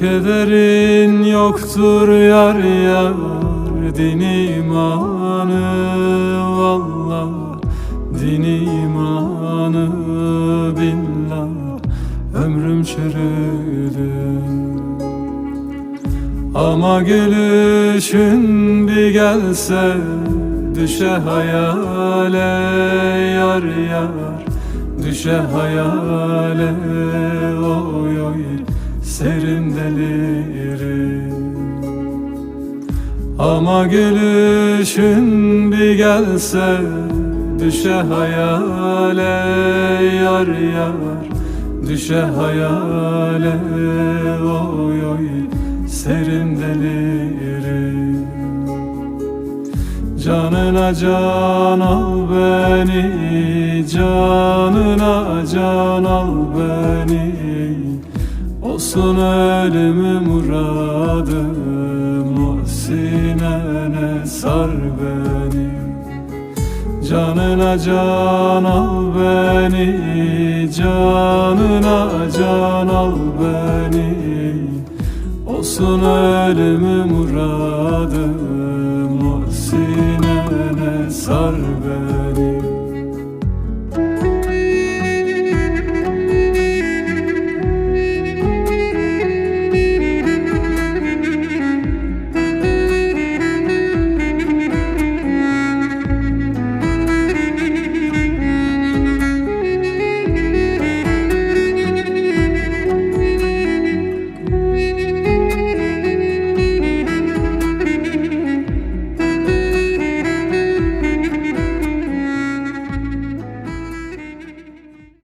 Kederin yoktur yar yar din imanı Vallah din imanı billah Ömrüm çürüdü. Ama gülüşün bir gelse Düşe hayale yar yar Düşe hayale oy oy Serin delirim. Ama gülüşün bir gelse Düşe hayale yar yar. Düşe hayale oy oy Serin delirim. Canına can al beni Canına can al beni Olsun ölümü muradım? Muhsinene sar beni. Canına can al beni Canına can al beni. Olsun ölümü muradım? Muhsinene sar beni.